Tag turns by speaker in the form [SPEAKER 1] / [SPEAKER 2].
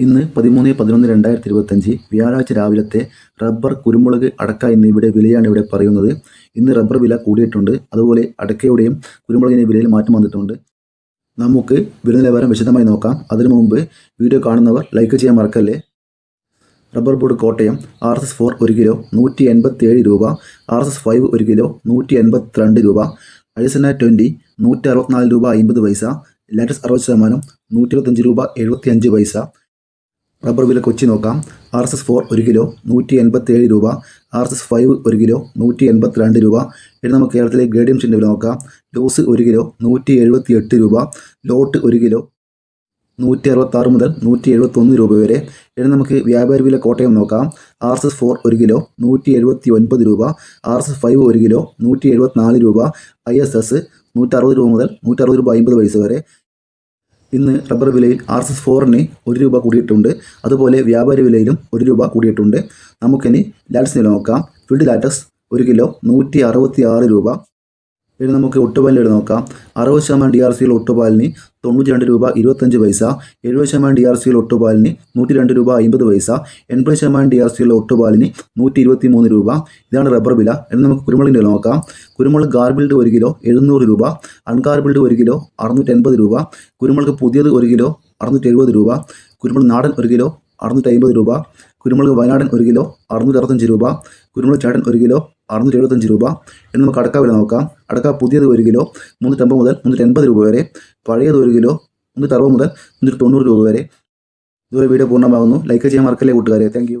[SPEAKER 1] ഇന്ന് പതിമൂന്ന് പതിനൊന്ന് രണ്ടായിരത്തി ഇരുപത്തഞ്ച് വ്യാഴാഴ്ച രാവിലത്തെ റബ്ബർ കുരുമുളക് അടക്ക എന്നിവയുടെ വിലയാണ് ഇവിടെ പറയുന്നത്. ഇന്ന് റബ്ബർ വില കൂടിയിട്ടുണ്ട്. അതുപോലെ അടക്കയുടെയും കുരുമുളകിന്റെ വിലയിൽ മാറ്റം വന്നിട്ടുണ്ട്. നമുക്ക് വില നിലവാരം വിശദമായി നോക്കാം. അതിനു മുമ്പ് വീഡിയോ കാണുന്നവർ ലൈക്ക് ചെയ്യാൻ മറക്കല്ലേ? Rubber board Kottayam R S S four ഒരു കിലോ നൂറ്റി എൺപത്തി ഏഴ് രൂപ ആർ എസ് എസ് ഫൈവ് ഒരു കിലോ നൂറ്റി എൺപത്തിരണ്ട് രൂപ അഴിസന ട്വന്റി നൂറ്റി അറുപത്തിനാല് രൂപ അമ്പത് പൈസ ലാറ്റസ് അറുപത് ശതമാനം നൂറ്റി ഇരുപത്തഞ്ച് രൂപ എഴുപത്തി അഞ്ച് പൈസ റബ്ബർ വില കൊച്ചി നോക്കാം. ആർ എസ് എസ് ഫോർ ഒരു കിലോ നൂറ്റി എൺപത്തി ഏഴ് രൂപ. ആർ എസ് എസ് ഫൈവ് ഒരു കിലോ നൂറ്റി എൺപത്തിരണ്ട് രൂപ. ഇനി നമുക്ക് കേരളത്തിലെ ഗ്രേഡിയംസിന്റെ വില നോക്കാം. ലോസ് ഒരു കിലോ നൂറ്റി എഴുപത്തി എട്ട് രൂപ. ലോട്ട് ഒരു കിലോ നൂറ്റി അറുപത്താറ് മുതൽ നൂറ്റി എഴുപത്തൊന്ന് രൂപ വരെ. ഇനി നമുക്ക് വ്യാപാര വില കോട്ടയം നോക്കാം. ആർ എസ് എസ് ഫോർ ഒരു കിലോ നൂറ്റി എഴുപത്തി ഒൻപത് രൂപ. ആർ എസ് എസ് ഫൈവ് ഒരു കിലോ നൂറ്റി എഴുപത്തിനാല് രൂപ. ഐ എസ് എസ് നൂറ്ററുപത് രൂപ മുതൽ നൂറ്ററുപത് രൂപ അമ്പത് പൈസ വരെ. ഇന്ന് റബ്ബർ വിലയിൽ ആർ എസ് എസ് ഫോറിന് ഒരു രൂപ കൂടിയിട്ടുണ്ട്. അതുപോലെ വ്യാപാരി വിലയിലും ഒരു രൂപ കൂടിയിട്ടുണ്ട്. നമുക്കിനി ലാറ്റസ് വില നോക്കാം. ഫിൽഡ് ലാറ്റസ് ഒരു കിലോ നൂറ്റി അറുപത്തി ആറ് രൂപ. ഇനി നമുക്ക് ഒട്ടുപാലിന്റെ എടുത്ത് നോക്കാം. അറുപത് ശതമാനം ഡി ആർ സിയിൽ ഒട്ടുപാലിന് തൊണ്ണൂറ്റി രണ്ട് രൂപ ഇരുപത്തഞ്ച് പൈസ എഴുപത് ശതമാനം ഡി ആർ സിയിൽ ഒട്ടുപാലിന് നൂറ്റി രണ്ട് രൂപ അമ്പത് പൈസ എൺപത് ശതമാനം ഡി ആർ സിയിൽ ഒട്ടുപാലിന് നൂറ്റി ഇരുപത്തി മൂന്ന് രൂപ. ഇതാണ് റബ്ബർ വില. ഇനി നമുക്ക് കുരുമുളകിന്റെ നോക്കാം. കുരുമുളക് ഗാർബിൾഡ് ഒരു കിലോ എഴുന്നൂറ് രൂപ അൺഗാർബിൾഡ് ഒരു കിലോ അറുന്നൂറ്റി എൺപത് രൂപ കുരുമുളക് പുതിയത് ഒരു കിലോ അറുന്നൂറ്റി എഴുപത് രൂപ കുരുമുളക് നാടൻ ഒരു കിലോ അറുന്നൂറ്റി അമ്പത് രൂപ കുരുമുളക് വയനാടൻ ഒരു കിലോ അറുന്നൂറ്റി അറുപത്തഞ്ച് രൂപ. കുരുമുളക് ചേട്ടൻ ഒരു കിലോ അറുന്നൂറ്റി എഴുപത്തഞ്ച് രൂപ. എന്ന് നമുക്ക് അടക്ക വില നോക്കാം. അടക്ക പുതിയത് ഒരു കിലോ മുന്നൂറ്റമ്പത് മുതൽ മുന്നൂറ്റി എൺപത് രൂപ വരെ. പഴയത് ഒരു കിലോ മുന്നൂറ്റി മുതൽ മുന്നൂറ്റി തൊണ്ണൂറ് രൂപ വരെ. ഇതുവരെ വീഡിയോ പൂർണമാകുന്നു. ലൈക്ക് ചെയ്യാൻ മറക്കല്ലേ കൂട്ടുകാരെ. താങ്ക്